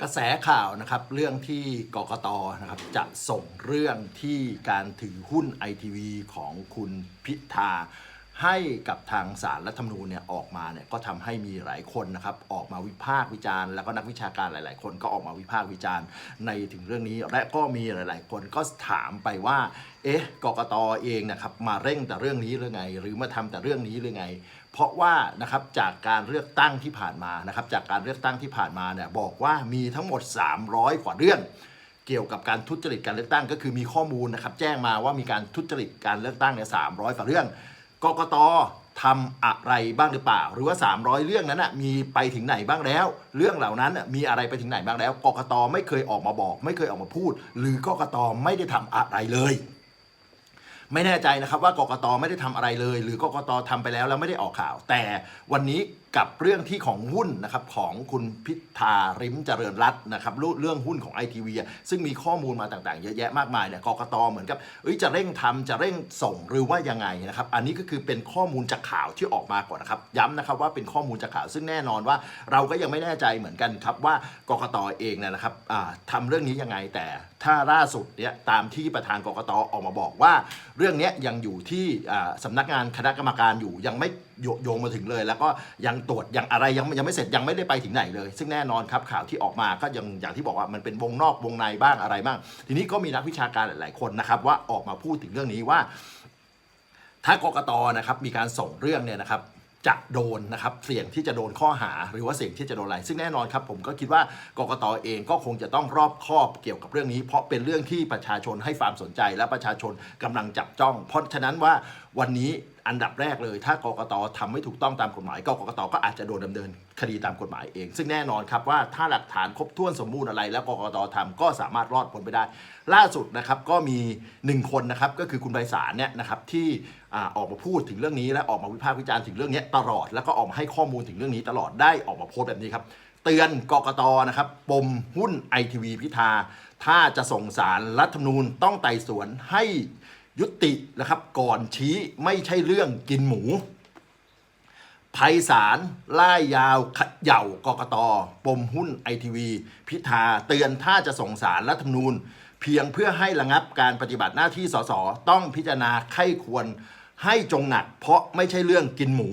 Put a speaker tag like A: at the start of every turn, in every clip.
A: กระแสข่าวนะครับเรื่องที่กกตนะครับจะส่งเรื่องที่การถือหุ้นไอทีวีของคุณพิธา ให้กับทางสารรัฐธรรมนูญเนี่ยออกมาเนี่ยก็ทำให้มีหลายคนนะครับออกมาวิพากษ์วิจารณ์แล้วก็นักวิชาการหลาย ๆ คนก็ออกมาวิพากษ์วิจารณ์ในถึงเรื่องนี้ และก็มีหลาย ๆ คนก็ถามไปว่า เอ๊ะกกตเองนะครับมาเร่งแต่เรื่องนี้หรือไง หรือมาทำแต่เรื่องนี้หรือไง เพราะว่านะครับจากการเลือกตั้งที่ผ่านมานะครับจากการเลือกตั้งที่ผ่านมาเนี่ยบอกว่ามีทั้งหมด 300 กว่าเรื่องเกี่ยวกับการทุจริตการเลือกตั้งก็คือมีข้อมูลนะครับแจ้งมาว่ามีการทุจริตการเลือกตั้งเนี่ยสามร้อยกว่าเรื่อง กกตทำอะไรบ้างหรือเปล่า หรือว่า 300 เรื่องนั้นนะมีไปถึงไหนบ้างแล้ว เรื่องเหล่านั้นมีอะไรไปถึงไหนบ้างแล้วกกตไม่เคยออกมาบอก ไม่เคยออกมาพูด หรือกกตไม่ได้ทำอะไรเลย ไม่แน่ใจนะครับว่ากกตไม่ได้ทำอะไรเลย หรือกกตทำไปแล้วแล้วไม่ได้ออกข่าว แต่วันนี้ กับเรื่องที่ของหุ้นนะครับของคุณพิธาริมเจริญรัตน์นะครับเรื่องหุ้นของไอทีวีซึ่งมีข้อมูลมาต่างๆ เยอะแยะมากมายเนี่ยกกตเหมือนกับเอ้ยจะเร่งทำจะเร่งส่งหรือว่ายังไงนะครับ อันนี้ก็คือเป็นข้อมูลจากข่าวที่ออกมาก่อนนะครับ ย้ำนะครับว่าเป็นข้อมูลจากข่าว ซึ่งแน่นอนว่าเราก็ยังไม่แน่ใจเหมือนกันครับว่ากกตเองเนยนะครับอ่าทำเรื่องนี้ยังไงแต่ถ้าล่าสุดเนี่ยตามที่ประธานกกตออกมาบอกว่า เรื่องนี้ยังอยู่ที่อ่าสำนักงานคณะกรรมการอยู่ยังไม่โยงมาถึงเลย แล้วก็ยังตรวจยังอะไรยังยังไม่เสร็จยังไม่ได้ไปถึงไหนเลย ซึ่งแน่นอนครับข่าวที่ออกมาก็ยังอย่างที่บอกว่ามันเป็นวงนอกวงในบ้างอะไรบ้าง ทีนี้ก็มีนักวิชาการหลาย ๆ คนนะครับว่าออกมาพูดถึงเรื่องนี้ว่า ถ้ากกตนะครับมีการส่งเรื่องเนี่ยนะครับจะโดนนะครับเสี่ยงที่จะโดนข้อหาหรือว่าเสี่ยงที่จะโดนอะไร ซึ่งแน่นอนครับผมก็คิดว่ากกตเองก็คงจะต้องรอบคอบเกี่ยวกับเรื่องนี้ เพราะเป็นเรื่องที่ประชาชนให้ความสนใจและประชาชนกำลังจับจ้อง เพราะฉะนั้นว่า วันนี้อันดับแรกเลย ถ้ากกตทำไม่ถูกต้องตามกฎหมายก็กกตก็อาจจะโดนดำเนินคดีตามกฎหมายเอง ซึ่งแน่นอนครับว่าถ้าหลักฐานครบถ้วนสมบูรณ์อะไร แล้วกกตทำก็สามารถรอดพ้นไปได้ ล่าสุดนะครับก็มีหนึ่งคนนะครับก็คือคุณไพศาลเนี่ยนะครับที่อออกมาพูดถึงเรื่องนี้และออกมาวิพากษ์วิจารณ์ถึงเรื่องนี้ตลอดแล้วก็ออกมาให้ข้อมูลถึงเรื่องนี้ตลอดได้ออกมาโพสต์แบบนี้ครับเตือนกกตนะครับปมหุ้นไอทีวีพิธาถ้าจะส่งสารรัฐธรรมนูญต้องไต่สวนให้ ยุตินะครับก่อนชี้ไม่ใช่เรื่องกินหมูภัยสารล่ายยาวเขย่ากกตปมหุ้นไอทีวีพิธาเตือนถ้าจะส่งสารรัฐธรรมนูญ เพียงเพื่อให้ระงับการปฏิบัติหน้าที่สสต้องพิจารณาไข้ควรให้จงหนัก เพราะไม่ใช่เรื่องกินหมู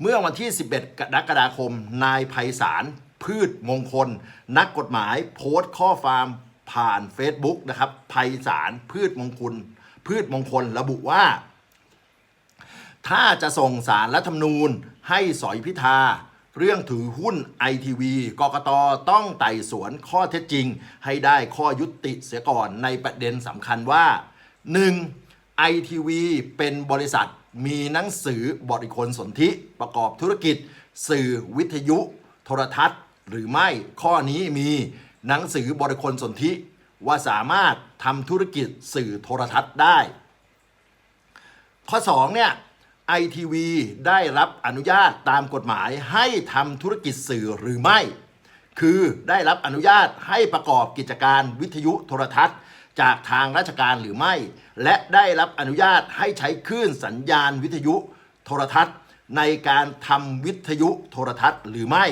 A: เมื่อวันที่ 11 กรกฎาคม นายไพศาลพืชมงคล นักกฎหมายโพสต์ข้อความ ผ่าน Facebook นะครับไพศาลพืชมงคล พืชมงคลระบุว่า ถ้าจะส่งสารรัฐธรรมนูญให้สอยพิธา เรื่องถือหุ้นไอทีวีกกตต้องไต่สวนข้อเท็จจริง ให้ได้ข้อยุติเสียก่อนในประเด็นสำคัญว่า 1. ไอทีวีเป็นบริษัทมีหนังสือบริคลสนธิประกอบธุรกิจ สื่อวิทยุ โทรทัศน์ หรือไม่ข้อนี้มี หนังสือบริคลสนธิว่าสามารถทำธุรกิจสื่อโทรทัศน์ได้ ข้อ2เนี่ย ITV ได้รับอนุญาตตามกฎหมายให้ทำธุรกิจสื่อหรือไม่ คือได้รับอนุญาตให้ประกอบกิจการวิทยุโทรทัศน์ จากทางราชการหรือไม่ และได้รับอนุญาตให้ใช้คลื่นสัญญาณวิทยุโทรทัศน์ ในการทำวิทยุโทรทัศน์หรือไม่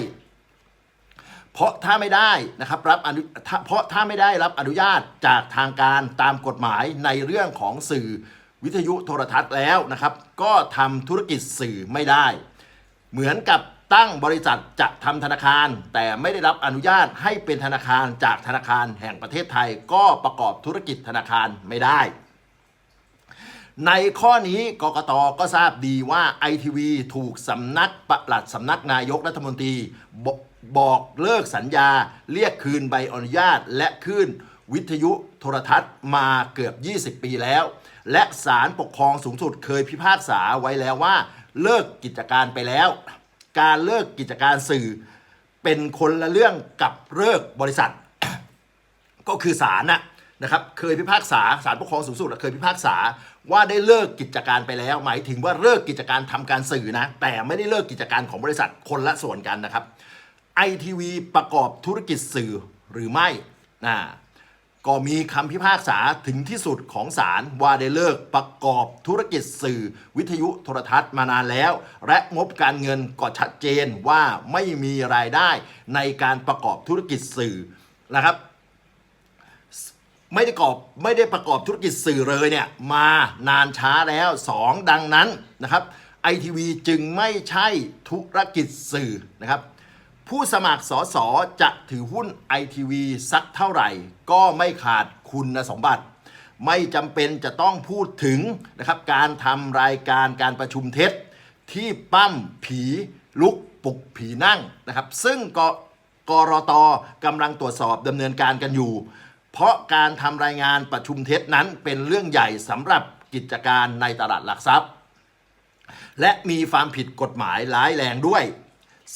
A: เพราะถ้าไม่ได้นะครับรับอนุเพราะถ้าไม่ได้รับอนุญาตจากทางการตามกฎหมายในเรื่องของสื่อวิทยุโทรทัศน์แล้วนะครับ ก็ทำธุรกิจสื่อไม่ได้ เหมือนกับตั้งบริษัทจะทำธนาคาร แต่ไม่ได้รับอนุญาตให้เป็นธนาคารจากธนาคารแห่งประเทศไทย ก็ประกอบธุรกิจธนาคารไม่ได้ ในข้อนี้กกตก็ทราบดีว่า ITV ถูกสำนักปลัดสำนักนายกรัฐมนตรี บอกเลิกสัญญา เรียกคืนใบอนุญาต และคืนวิทยุโทรทัศน์มาเกือบ 20 ปีแล้ว และศาลปกครองสูงสุดเคยพิพากษาไว้แล้วว่า เลิกกิจการไปแล้ว การเลิกกิจการสื่อ เป็นคนละเรื่องกับเลิกบริษัท ก็คือศาลนะนะครับเคยพิพากษาศาลปกครองสูงสุดเคยพิพากษาว่าได้เลิกกิจการไปแล้ว หมายถึงว่าเลิกกิจการทำการสื่อนะ แต่ไม่ได้เลิกกิจการของบริษัทคนละส่วนกันนะครับ ไอทีวีประกอบธุรกิจสื่อหรือไม่นะก็มีคำพิพากษาถึงที่สุดของศาลว่าได้เลิกประกอบธุรกิจสื่อ วิทยุโทรทัศน์มานานแล้ว และงบการเงินก็ชัดเจนว่าไม่มีรายได้ในการประกอบธุรกิจสื่อนะครับ ไม่ได้กอบไม่ได้ประกอบธุรกิจสื่อเลยเนี่ยมานานช้าแล้ว 2 ดังนั้นนะครับไอทีวีจึงไม่ใช่ธุรกิจสื่อนะครับ ผู้สมัครสสจะถือหุ้นไอทีวีสักเท่าไหร่ ก็ไม่ขาดคุณสมบัติ ไม่จำเป็นจะต้องพูดถึงนะครับการทำรายการการประชุมเท็จ ที่ปั้มผีลุกปลุกผีนั่งนะครับ ซึ่งกกรตกำลังตรวจสอบดำเนินการกันอยู่ เพราะการทำรายงานประชุมเท็จนั้นเป็นเรื่องใหญ่สำหรับกิจการในตลาดหลักทรัพย์ และมีความผิดกฎหมายร้ายแรงด้วย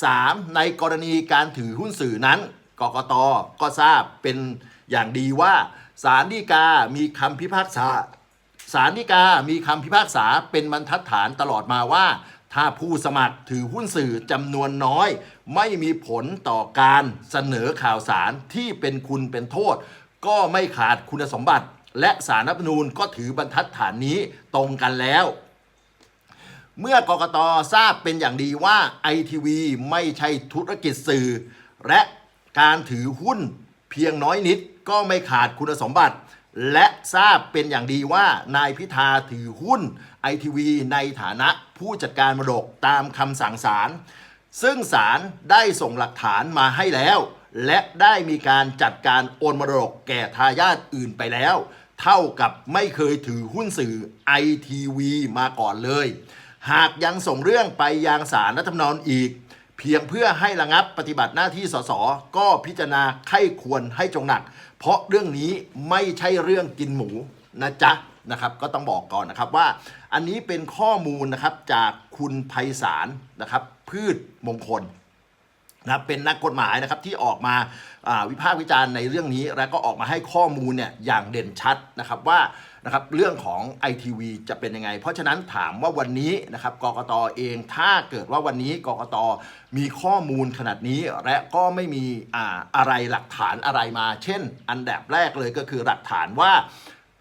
A: 3. ในกรณีการถือหุ้นสื่อนั้น กกตก็ทราบเป็นอย่างดีว่าศาลฎีกามีคำพิพากษาศาลฎีกามีคำพิพากษาเป็นบรรทัดฐานตลอดมาว่า ถ้าผู้สมัครถือหุ้นสื่อจำนวนน้อย ไม่มีผลต่อการเสนอข่าวสารที่เป็นคุณเป็นโทษ ก็ไม่ขาดคุณสมบัติ และสารรัฐธรรมนูญก็ถือบรรทัดฐานนี้ตรงกันแล้ว เมื่อกกตทราบเป็นอย่างดีว่าไอทีวีไม่ใช่ธุรกิจสื่อ และการถือหุ้นเพียงน้อยนิดก็ไม่ขาดคุณสมบัติ และทราบเป็นอย่างดีว่านายพิธาถือหุ้นไอทีวีในฐานะผู้จัดการมรดกตามคำสั่งศาลซึ่งศาลได้ส่งหลักฐานมาให้แล้ว และได้มีการจัดการโอนมรดกแก่ทายาทอื่นไปแล้ว เท่ากับไม่เคยถือหุ้นสื่อไอทีวีมาก่อนเลย หากยังส่งเรื่องไปยังศาลรัฐธรรมนูญอีก เพียงเพื่อให้ระงับปฏิบัติหน้าที่สสก็พิจารณาไข้ควรให้จงหนัก เพราะเรื่องนี้ไม่ใช่เรื่องกินหมูนะจ๊ะนะครับก็ต้องบอกก่อนนะครับว่า อันนี้เป็นข้อมูลนะครับจากคุณไพศาลนะครับพืชมงคล นะเป็นนักกฎหมายนะครับที่ออกมาวิพากษ์วิจารณ์ในเรื่องนี้ แล้วก็ออกมาให้ข้อมูลเนี่ยอย่างเด่นชัดนะครับว่านะครับเรื่องของ ITV จะเป็นยังไง เพราะฉะนั้นถามว่าวันนี้นะครับกกตเองถ้าเกิดว่าวันนี้กกตมีข้อมูลขนาดนี้ และก็ไม่มีออะไรหลักฐานอะไรมา เช่น อันดับแรกเลยก็คือหลักฐานว่า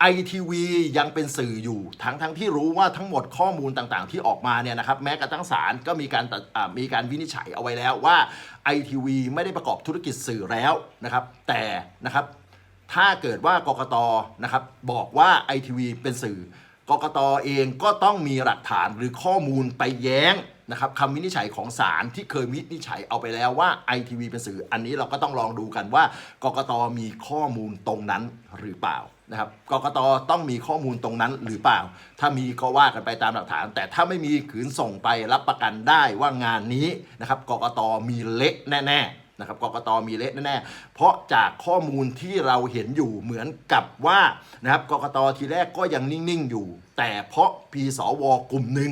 A: ITV ยังเป็นสื่ออยู่ทั้งทั้งที่รู้ว่าทั้งหมดข้อมูลต่างๆ ที่ออกมาเนี่ยนะครับแม้กระทั่งศาลก็มีการตัดมีการวินิจฉัยเอาไว้แล้วว่า ITV ไม่ได้ประกอบธุรกิจสื่อแล้วนะครับ แต่นะครับถ้าเกิดว่ากกตนะครับบอกว่า ITV เป็นสื่อกกตเองก็ต้องมีหลักฐานหรือข้อมูลไปแย้งนะครับคำวินิจฉัยของศาลที่เคยวินิจฉัยเอาไปแล้วว่า ITV เป็นสื่อ อันนี้เราก็ต้องลองดูกันว่ากกตมีข้อมูลตรงนั้นหรือเปล่า นะครับกกตต้องมีข้อมูลตรงนั้นหรือเปล่า ถ้ามีก็ว่ากันไปตามหลักฐาน แต่ถ้าไม่มีขืนส่งไปรับประกันได้ว่างานนี้นะครับกกตมีเละแน่ๆนะครับกกตมีเละแน่ๆเพราะจากข้อมูลที่เราเห็นอยู่เหมือนกับว่านะครับกกตทีแรกก็ยังนิ่งๆอยู่ แต่เพราะพีสวกลุ่มหนึ่ง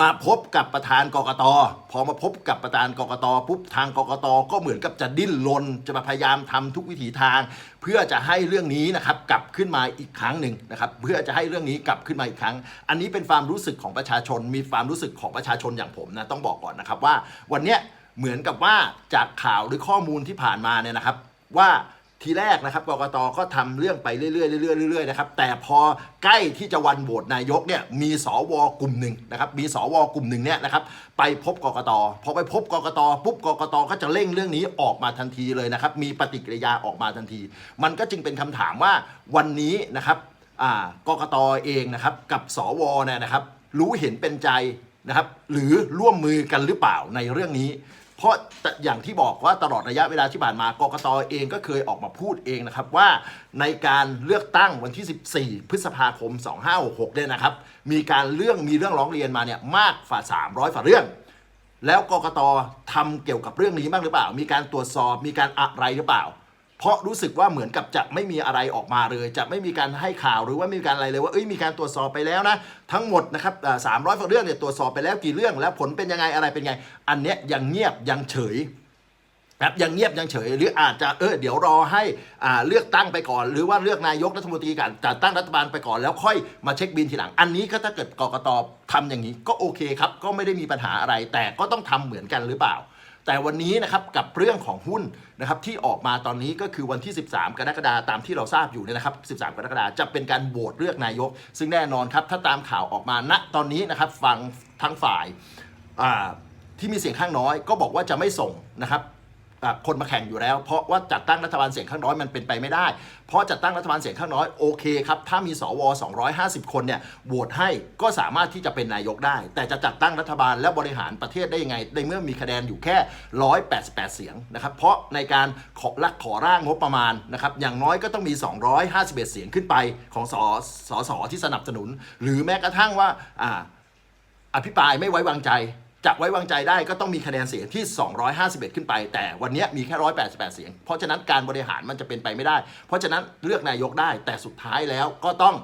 A: มาพบกับประธานกกตพอมาพบกับประธานกกตปุ๊บทางกกตก็เหมือนกับจะดิ้นรนจะมาพยายามทำทุกวิถีทาง เพื่อจะให้เรื่องนี้นะครับกลับขึ้นมาอีกครั้งหนึ่งนะครับเพื่อจะให้เรื่องนี้กลับขึ้นมาอีกครั้ง อันนี้เป็นความรู้สึกของประชาชน มีความรู้สึกของประชาชนอย่างผมนะต้องบอกก่อนนะครับว่าวันเนี้ยเหมือนกับว่าจากข่าวหรือข้อมูลที่ผ่านมาเนี่ยนะครับ ว่า ทีแรกนะครับกกตก็ทำเรื่องไปเรื่อยๆเรื่อยๆเรื่อยๆนะครับแต่พอใกล้ที่จะวันโหวตนายกเนี่ยมีสวกลุ่มหนึ่งนะครับมีสวกลุ่มหนึ่งเนี่ยนะครับไปพบกกตพอไปพบกกตปุ๊บกกตก็จะเร่งเรื่องนี้ออกมาทันทีเลยนะครับมีปฏิกิริยาออกมาทันที มันก็จึงเป็นคำถามว่าวันนี้นะครับกกตเองนะครับกับสวเนี่ยนะครับรู้เห็นเป็นใจนะครับหรือร่วมมือกันหรือเปล่าในเรื่องนี้ เพราะอย่างที่บอกว่าตลอดระยะเวลาที่ผ่านมากกตเองก็เคยออกมาพูดเองนะครับว่าในการเลือกตั้งวันที่ 14 พฤษภาคม 2566เนี่ยนะครับ มีการเรื่องมีเรื่องร้องเรียนมาเนี่ยมากฝ่า 300ฝ่าเรื่อง แล้วกกตทำเกี่ยวกับเรื่องนี้บ้างหรือเปล่า มีการตรวจสอบมีการอะไรหรือเปล่า เพราะรู้สึกว่าเหมือนกับจะไม่มีอะไรออกมาเลย จะไม่มีการให้ข่าวหรือว่าไม่มีการอะไรเลยว่าเอ้ยมีการตรวจสอบไปแล้วนะทั้งหมดนะครับสามร้อยกว่าเรื่องเนี่ยตรวจสอบไปแล้วกี่เรื่องแล้วผลเป็นยังไงอะไรเป็นไง อันเนี้ยยังเงียบยังเฉยครับยังเงียบยังเฉยหรืออาจจะเออเดี๋ยวรอให้อ่าเลือกตั้งไปก่อน หรือว่าเลือกนายกรัฐมนตรีกันจัดตั้งรัฐบาลไปก่อนแล้วค่อยมาเช็คบินทีหลัง อันนี้ก็ถ้าเกิดกรกตทำอย่างนี้ก็โอเคครับ ก็ไม่ได้มีปัญหาอะไรแต่ก็ต้องทำเหมือนกันหรือเปล่า แต่วันนี้นะครับกับเรื่องของหุ้นนะครับที่ออกมาตอนนี้ก็คือวันที่ 13 กรกฎาคมตามที่เราทราบอยู่เนี่ยนะครับ 13 กรกฎาคมจะเป็นการโหวตเลือกนายก ซึ่งแน่นอนครับถ้าตามข่าวออกมาณตอนนี้นะครับฟังทั้งฝ่ายที่มีเสียงข้างน้อยก็บอกว่าจะไม่ส่งนะครับ คนมาแข่งอยู่แล้ว เพราะว่าจัดตั้งรัฐบาลเสียงข้างน้อยมันเป็นไปไม่ได้ เพราะจัดตั้งรัฐบาลเสียงข้างน้อยโอเคครับถ้ามีสว 250 คนเนี่ยโหวตให้ก็สามารถที่จะเป็นนายกได้ แต่จะจัดตั้งรัฐบาลและบริหารประเทศได้ยังไง ในเมื่อมีคะแนนอยู่แค่ 188 เสียงนะครับเพราะในการขอรักขอร่างงบประมาณนะครับอย่างน้อยก็ต้องมี 251 เสียงขึ้นไปของสสสที่สนับสนุน หรือแม้กระทั่งว่าอ่าอภิปรายไม่ไว้วางใจ จะไว้วางใจได้ก็ต้องมีคะแนนเสียงที่ 251 ขึ้นไป แต่วันนี้มีแค่ 188 เสียง เพราะฉะนั้นการบริหารมันจะเป็นไปไม่ได้ เพราะฉะนั้นเลือกนายกได้ แต่สุดท้ายแล้วก็ต้อง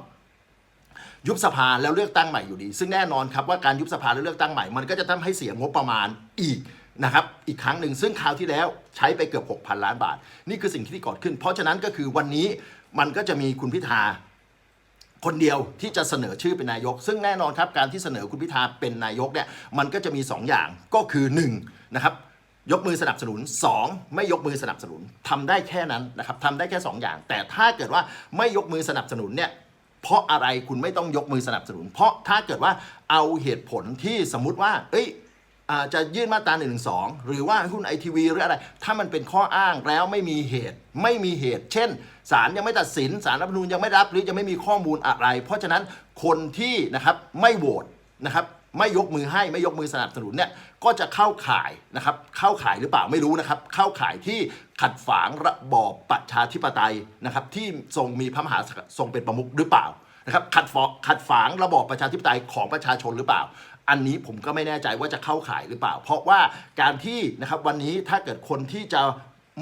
A: ยุบสภาแล้วเลือกตั้งใหม่อยู่ดี ซึ่งแน่นอนครับว่าการยุบสภาแล้วเลือกตั้งใหม่ มันก็จะทำให้เสียงบประมาณอีกนะครับ อีกครั้งหนึ่งซึ่งคราวที่แล้วใช้ไปเกือบ 6,000 ล้านบาท นี่คือสิ่งที่เกิดขึ้น เพราะฉะนั้นก็คือวันนี้มันก็จะมีคุณพิธา คนเดียวที่จะเสนอชื่อเป็นนายก ซึ่งแน่นอนครับการที่เสนอคุณพิธาเป็นนายกเนี่ยมันก็จะมี 2 อย่างก็คือ1นะครับยกมือสนับสนุน 2 ไม่ยกมือสนับสนุนทำได้แค่นั้นนะครับทำได้แค่ 2 อย่าง แต่ถ้าเกิดว่าไม่ยกมือสนับสนุนเนี่ยเพราะอะไรคุณไม่ต้องยกมือสนับสนุน เพราะถ้าเกิดว่าเอาเหตุผลที่สมมุติว่า เอ้ย จะยื่นมาตรา1นึหรือว่าหุ้นไอทีวีหรืออะไร ถ้ามันเป็นข้ออ้างแล้วไม่มีเหตุ ไม่มีเหตุ เช่นศาลยังไม่ตัดสินศาลรัฐธรรมนูญยังไม่รับหรือยังไม่มีข้อมูลอะไร เพราะฉะนั้นคนที่นะครับไม่โหวตนะครับไม่ยกมือให้ไม่ยกมือสนับสนุนเนี่ยก็จะเข้าข่ายนะครับเข้าข่ายหรือเปล่าไม่รู้นะครับ เข้าข่ายที่ขัดฝางระบอบประชาธิปไตยนะครับที่ทรงมีพระมหาทรงเป็นประมุขหรือเปล่านะครับขัดฝขัดฝางระบอบประชาธิปไตยของประชาชนหรือเปล่า อันนี้ผมก็ไม่แน่ใจว่าจะเข้าข่ายหรือเปล่า เพราะว่าการที่นะครับวันนี้ถ้าเกิดคนที่จะ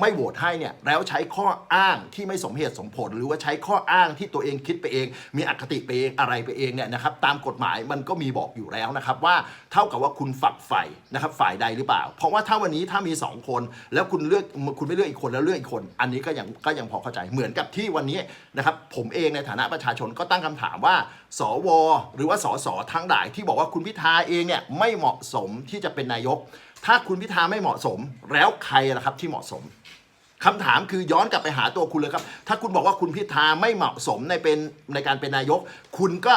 A: ไม่โหวตให้เนี่ยแล้วใช้ข้ออ้างที่ไม่สมเหตุสมผล หรือว่าใช้ข้ออ้างที่ตัวเองคิดไปเอง มีอคติไปเองอะไรไปเองเนี่ยนะครับตามกฎหมายมันก็มีบอกอยู่แล้วนะครับว่าเท่ากับว่าคุณฝักใฝ่นะครับฝ่ายใดหรือเปล่า เพราะว่าถ้าวันนี้ถ้ามี 2 คน แล้วคุณเลือกคุณไม่เลือกอีกคนแล้วเลือกอีกคน อันนี้ก็ยังก็ยังพอเข้าใจเหมือนกับที่วันนี้นะครับผมเองในฐานะประชาชนก็ตั้งคำถามว่า สว หรือว่าสสทั้งหลายที่บอกว่าคุณพิธาเองเนี่ยไม่เหมาะสมที่จะเป็นนายก ถ้าคุณพิธาไม่เหมาะสม แล้วใครล่ะครับที่เหมาะสมคำถามคือย้อนกลับไปหาตัวคุณเลยครับ ถ้าคุณบอกว่าคุณพิธาไม่เหมาะสมในเป็นในการเป็นนายก คุณก็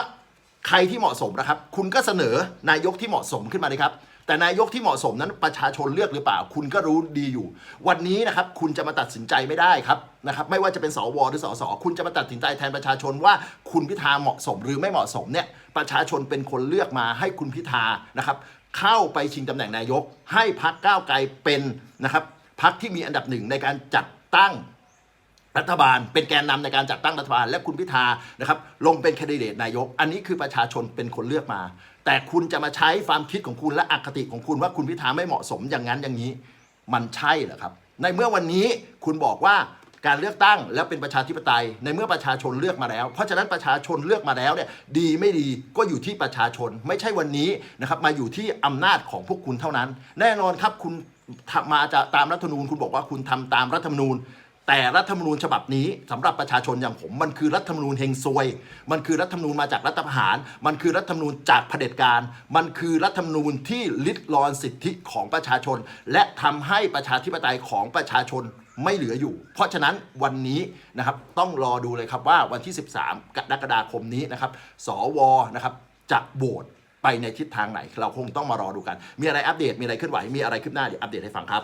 A: ใครที่เหมาะสมนะครับ คุณก็เสนอนายกที่เหมาะสมขึ้นมาเลยครับ แต่นายกที่เหมาะสมนั้นประชาชนเลือกหรือเปล่า คุณก็รู้ดีอยู่ วันนี้นะครับ คุณจะมาตัดสินใจไม่ได้ครับนะครับ ไม่ว่าจะเป็นสวหรือสสคุณจะมาตัดสินใจแทนประชาชนว่าคุณพิธาเหมาะสมหรือไม่เหมาะสมเนี่ยประชาชนเป็นคนเลือกมาให้คุณพิธานะครับ เข้าไปชิงตำแหน่งนายก ให้พักก้าวไกลเป็นนะครับพักที่มีอันดับหนึ่งในการจัดตั้งรัฐบาล เป็นแกนนำในการจัดตั้งรัฐบาล และคุณพิธานะครับลงเป็นแคนดิเดตนายก อันนี้คือประชาชนเป็นคนเลือกมา แต่คุณจะมาใช้ความคิดของคุณและอคติของคุณว่าคุณพิธาไม่เหมาะสมอย่างนั้นอย่างนี้ มันใช่เหรอครับ ในเมื่อวันนี้คุณบอกว่า การเลือกตั้งแล้วเป็นประชาธิปไตย ในเมื่อประชาชนเลือกมาแล้ว เพราะฉะนั้นประชาชนเลือกมาแล้วเนี่ยดีไม่ดีก็อยู่ที่ประชาชน ไม่ใช่วันนี้นะครับมาอยู่ที่อำนาจของพวกคุณเท่านั้น แน่นอนครับคุณมาจะตามรัฐธรรมนูญคุณบอกว่าคุณทำตามรัฐธรรมนูญแต่รัฐธรรมนูญฉบับนี้สำหรับประชาชนอย่างผม มันคือรัฐธรรมนูญเฮงซวย มันคือรัฐธรรมนูญมาจากรัฐประหาร มันคือรัฐธรรมนูญจากเผด็จการ มันคือรัฐธรรมนูญที่ลิดรอนสิทธิของประชาชน และทำให้ประชาธิปไตยของประชาชน ไม่เหลืออยู่ เพราะฉะนั้นวันนี้นะครับต้องรอดูเลยครับว่าวันที่ 13 กรกฎาคมนี้นะครับสวนะครับจะโหวตไปในทิศทางไหน เราคงต้องมารอดูกัน มีอะไรอัปเดตมีอะไรเคลื่อนไหวมีอะไรขึ้นหน้าเดี๋ยวอัปเดตให้ฟังครับ